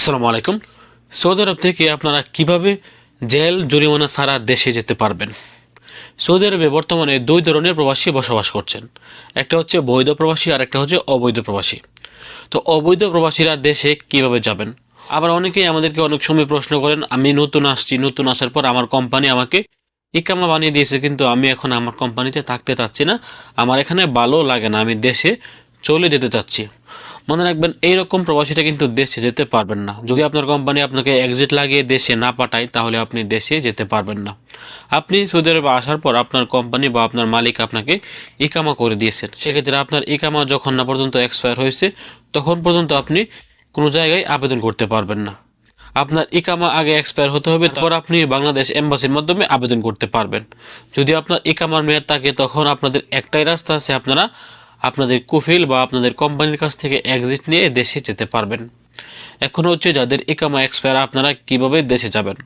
আসসালামু আলাইকুম। সৌদি আরব থেকে আপনারা কীভাবে জেল, জরিমানা ছাড়া দেশে যেতে পারবেন? সৌদি আরবে বর্তমানে দুই ধরনের প্রবাসী বসবাস করছেন। একটা হচ্ছে বৈধ প্রবাসী আর একটা হচ্ছে অবৈধ প্রবাসী। তো অবৈধ প্রবাসীরা দেশে কীভাবে যাবেন? আবার অনেকেই আমাদেরকে অনেক সময় প্রশ্ন করেন, আমি নতুন আসছি, নতুন আসার পর আমার কোম্পানি আমাকে ইকামা বানিয়ে দিয়েছে, কিন্তু আমি এখন আমার কোম্পানিতে থাকতে চাচ্ছি না। আমার এখানে ভালো লাগে না, আমি দেশে চলে যেতে চাচ্ছি। মনে রাখবেন, এইরকম প্রবাসীটা কিন্তু দেশে যেতে পারবেন না। যদি আপনার কোম্পানি আপনাকে এক্সিট লাগিয়ে দেশে না পাঠায়, তাহলে আপনি দেশে যেতে পারবেন না। আপনি সৌদি আরবে আসার পর আপনার কোম্পানি বা আপনার মালিক আপনাকে ইকামা করে দিয়েছেন। সেক্ষেত্রে আপনার ইকামা যখন না পর্যন্ত এক্সপায়ার হয়েছে, তখন পর্যন্ত আপনি কোনো জায়গায় আবেদন করতে পারবেন না। আপনার ইকামা আগে এক্সপায়ার হতে হবে, তারপর আপনি বাংলাদেশ এম্বাসির মাধ্যমে আবেদন করতে পারবেন। যদি আপনার ইকামার মেয়াদ থাকে, তখন আপনাদের একটাই রাস্তা আছে, আপনারা আপনাদের কুফিল বা আপনাদের কোম্পানির কাছ থেকে এক্সিট নিয়ে দেশে যেতে পারবেন। এখন হচ্ছে যাদের একামা এক্সপায়ার আপনারা কীভাবে দেশে যাবেন?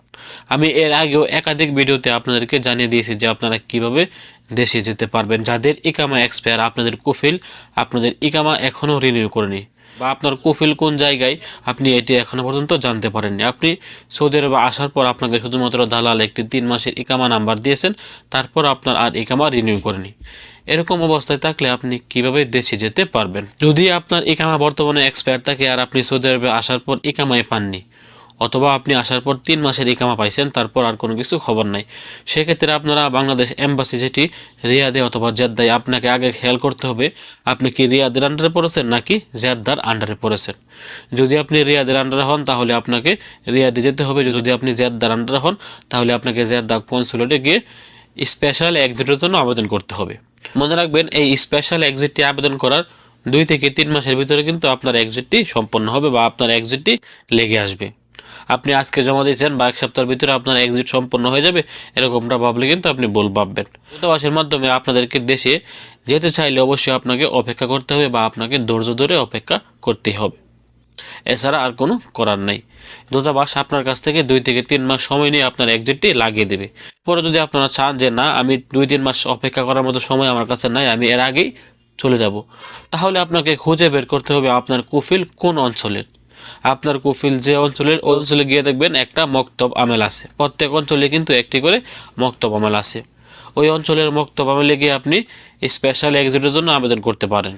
আমি এর আগেও একাধিক ভিডিওতে আপনাদেরকে জানিয়ে দিয়েছি যে আপনারা কীভাবে দেশে যেতে পারবেন। যাদের একামা এক্সপায়ার আপনাদের কুফিল, আপনাদের একামা এখনও রিনিউ করেনি। বা আপনার কোফিল কোন জায়গায় আপনি এটি এখনও পর্যন্ত জানতে পারেননি। আপনি সৌদি আরবে আসার পর আপনাকে শুধুমাত্র দালাল একটি তিন মাসের ইকামা নাম্বার দিয়েছেন, তারপর আপনার আর ইকামা রিনিউ করেনি। এরকম অবস্থায় থাকলে আপনি কীভাবে দেশে যেতে পারবেন? যদি আপনার ইকামা বর্তমানে এক্সপায়ার থাকে আর আপনি সৌদি আরবে আসার পর ইকামাই পাননি অথবা আপনি আসার পর তিন মাসের ইকামা পাইছেন, তারপর আর কোনো কিছু খবর নাই। সেক্ষেত্রে আপনারা বাংলাদেশ এম্বাসি যেটি, রিয়াদে অথবা জেদ্দায় আপনাকে আগে খেয়াল করতে হবে, আপনি কি রিয়াদের আন্ডারে পড়েছেন নাকি জেদ্দার আন্ডারে পড়েছেন। যদি আপনি রিয়াদের আন্ডারে হন, তাহলে আপনাকে রিয়াদে যেতে হবে। যদি আপনি জেদ্দার আন্ডারে হন, তাহলে আপনাকে জেদ্দা কনসুলেটে গিয়ে স্পেশাল এক্সিটের জন্য আবেদন করতে হবে। মনে রাখবেন, এই স্পেশাল এক্সিটটি আবেদন করার দুই থেকে তিন মাসের ভিতরে কিন্তু আপনার এক্সিটটি সম্পন্ন হবে বা আপনার এক্সিটটি লেগে আসবে। আপনি আজকে জমা দিয়েছেন বা এক সপ্তাহের ভিতরে আপনার এক্সিট সম্পন্ন হয়ে যাবে, এরকমটা ভাবলে কিন্তু আপনি বল ভাববেন। দূতাবাসের মাধ্যমে আপনাদেরকে দেশে যেতে চাইলে অবশ্যই আপনাকে অপেক্ষা করতে হবে বা আপনাকে ধৈর্য ধরে অপেক্ষা করতে হবে। এছাড়া আর কোনো করার নাই। দূতাবাস আপনার কাছ থেকে দুই থেকে তিন মাস সময় নিয়ে আপনার এক্সিটটি লাগিয়ে দেবে। পরে যদি আপনারা চান যে, না, আমি দুই তিন মাস অপেক্ষা করার মতো সময় আমার কাছে নাই, আমি এর আগেই চলে যাব। তাহলে আপনাকে খুঁজে বের করতে হবে আপনার কুফিল কোন অঞ্চলের? আপনার কুফিল যে অঞ্চলের অঞ্চলে গিয়ে দেখবেন একটা মক্তব আমেল আছে। প্রত্যেক অঞ্চলে কিন্তু একটি করে মক্তব আমেল আছে। ওই অঞ্চলের মক্তব আমেলে গিয়ে আপনি স্পেশাল এক্সিটের জন্য আবেদন করতে পারেন।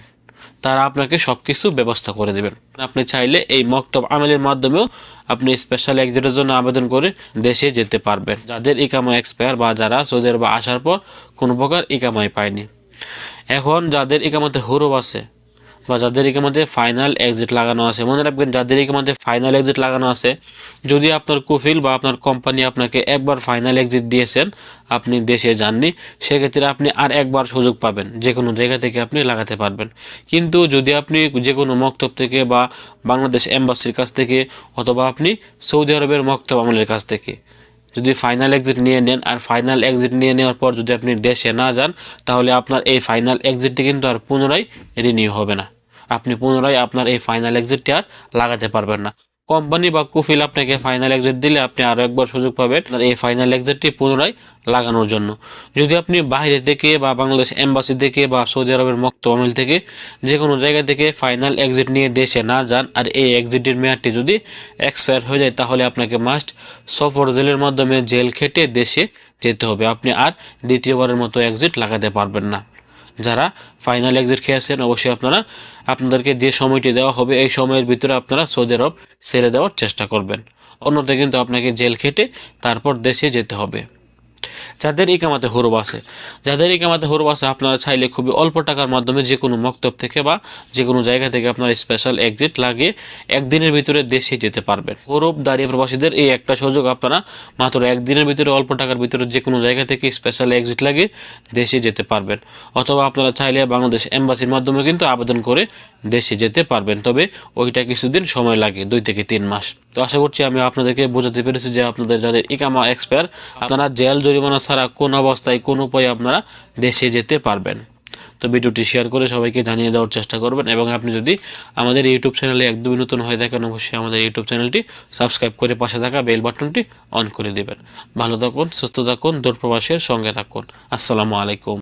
তারা আপনাকে সব কিছু ব্যবস্থা করে দেবেন। আপনি চাইলে এই মক্তব আমেলের মাধ্যমেও আপনি স্পেশাল এক্সিটের জন্য আবেদন করে দেশে যেতে পারবেন। যাদের ইকামা এক্সপায়ার বা যারা সৌদি আসার পর কোনো প্রকার ইকামাই পায়নি। এখন যাদের ইকামাতে হুরুব আছে বা যাদের ইকামাতে ফাইনাল এক্সিট লাগানো আছে, মনে রাখবেন যাদের ইকামাতে ফাইনাল এক্সিট লাগানো আছে, যদি আপনার কুফিল বা আপনার কোম্পানি আপনাকে একবার ফাইনাল এক্সিট দিয়েছেন, আপনি দেশে যাননি, সেক্ষেত্রে আপনি আর একবার সুযোগ পাবেন যে কোনো জায়গা থেকে আপনি লাগাতে পারবেন। কিন্তু যদি আপনি যে কোনো মক্তব থেকে বা বাংলাদেশ এম্বাসির কাছ থেকে অথবা আপনি সৌদি আরবের মক্তব আমলের কাছ থেকে যদি ফাইনাল এক্সিট নিয়ে নেন, আর ফাইনাল এক্সিট নিয়ে নেওয়ার পর যদি আপনি দেশে না যান, তাহলে আপনার এই ফাইনাল এক্সিটটি কিন্তু আর পুনরায় রিনিউ হবে না। আপনি পুনরায় আপনার এই ফাইনাল এক্সিটটি আর লাগাতে পারবেন না। কোম্পানি বা কুফিল আপনাকে ফাইনাল এক্সিট দিলে আপনি আরও একবার সুযোগ পাবেন এই ফাইনাল এক্সিটটি পুনরায় লাগানোর জন্য। যদি আপনি বাইরে থেকে বা বাংলাদেশ এম্বাসি থেকে বা সৌদি আরবের মক্ত আমিল থেকে যে কোনো জায়গা থেকে ফাইনাল এক্সিট নিয়ে দেশে না যান আর এই এক্সিটের মেয়াদটি যদি এক্সপায়ার হয়ে যায়, তাহলে আপনাকে মাস্ট সফর জেলের মাধ্যমে জেল খেটে দেশে যেতে হবে। আপনি আর দ্বিতীয়বারের মতো এক্সিট লাগাতে পারবেন না। যারা ফাইনাল এক্সিট খেয়েছেন অবশ্যই আপনারা আপনাদেরকে যে সময়টি দেওয়া হবে, এই সময়ের ভিতরে আপনারা সৌদি আরব ছেড়ে দেওয়ার চেষ্টা করবেন। অন্যদের কিন্তু আপনাকে জেল খেটে তারপর দেশে যেতে হবে। যাদের ইকামাতে হুরুব আছে, যাদের ইকামাতে হুরুব আছে, আপনারা চাইলে খুবই অল্প টাকার মাধ্যমে যে কোনো মক্তব থেকে বা যে কোনো জায়গা থেকে আপনারা স্পেশাল এক্সিট লাগিয়ে একদিনের ভিতরে দেশে যেতে পারবেন। হুরুব দাঁড়িয়ে প্রবাসীদের এই একটা সুযোগ আপনারা মাত্র একদিনের ভিতরে, অল্প টাকার ভিতরে যে কোনো জায়গা থেকে স্পেশাল এক্সিট লাগিয়ে দেশে যেতে পারবেন। অথবা আপনারা চাইলে বাংলাদেশ এম্বাসির মাধ্যমে কিন্তু আবেদন করে দেশে যেতে পারবেন। তবে ওইটা কিছুদিন সময় লাগে, দুই থেকে তিন মাস। তো আশা করছি আমি আপনাদেরকে বোঝাতে পেরেছি যে আপনাদের যাদের ইকামা এক্সপায়ার আপনারা জেল জরিমানা ছাড়া কোন অবস্থায় কোন উপায়ে আপনারা দেশে যেতে পারবেন। তো ভিডিওটি শেয়ার করে সবাইকে জানিয়ে দেওয়ার চেষ্টা করবেন এবং আপনি যদি আমাদের ইউটিউব চ্যানেলে একদমই নতুন হয়ে থাকেন, অবশ্যই আমাদের ইউটিউব চ্যানেলটি সাবস্ক্রাইব করে পাশে থাকা বেল বাটনটি অন করে দেবেন। ভালো থাকুন, সুস্থ থাকুন, দূরপ্রবাসের সঙ্গে থাকুন। আসসালামু আলাইকুম।